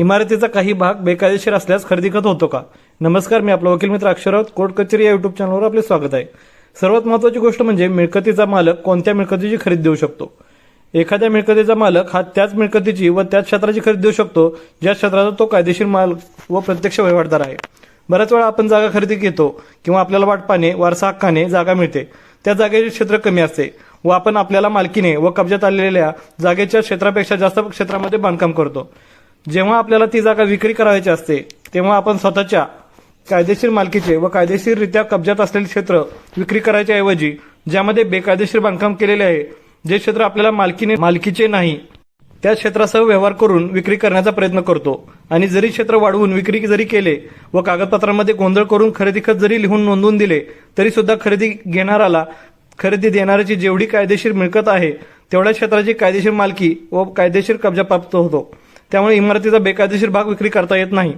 इमारतीचा काही भाग बेकायदेशीर असल्यास खरेदी खत होतो का? नमस्कार मी आपला वकील मित्र अक्षरावत कोर्ट कचेरी या युट्यूब चॅनलवर आपले स्वागत आहे. सर्वात महत्वाची गोष्ट म्हणजे मिळकतीचा मालक कोणत्या मिळकतीची खरेदी देऊ शकतो? एखाद्या मिळकतीचा मालक हा त्याच मिळकतीची व त्याच क्षेत्राची खरेदी देऊ शकतो ज्या क्षेत्राचा तो कायदेशीर माल व प्रत्यक्ष वहिवाटदार आहे. बऱ्याच वेळा आपण जागा खरेदी घेतो किंवा आपल्याला वाटपाने वारसा हक्काने जागा मिळते. त्या जागेचे क्षेत्र कमी असते व आपण आपल्याला मालकीने व कब्जात आलेल्या जागेच्या क्षेत्रापेक्षा जास्त क्षेत्रामध्ये बांधकाम करतो. जेव्हा आपल्याला ती जागा विक्री करायची असते तेव्हा आपण स्वतःच्या कायदेशीर मालकीचे व कायदेशीररित्या कब्जात असलेले क्षेत्र विक्री करायच्या ऐवजी ज्यामध्ये बेकायदेशीर बांधकाम केलेले आहे जे क्षेत्र आपल्याला मालकीने मालकीचे नाही त्या क्षेत्रासह व्यवहार करून विक्री करण्याचा प्रयत्न करतो. आणि जरी क्षेत्र वाढवून विक्री जरी केले व कागदपत्रांमध्ये गोंधळ करून खरेदी खत जरी लिहून नोंदवून दिले तरी सुद्धा खरेदी घेणाराला खरेदी देणाऱ्याची जेवढी कायदेशीर मिळकत आहे तेवढ्या क्षेत्राची कायदेशीर मालकी व कायदेशीर कब्जा प्राप्त होतो. त्यामुळे इमारतीचा बेकायदेशीर भाग विक्री करता येत नाही.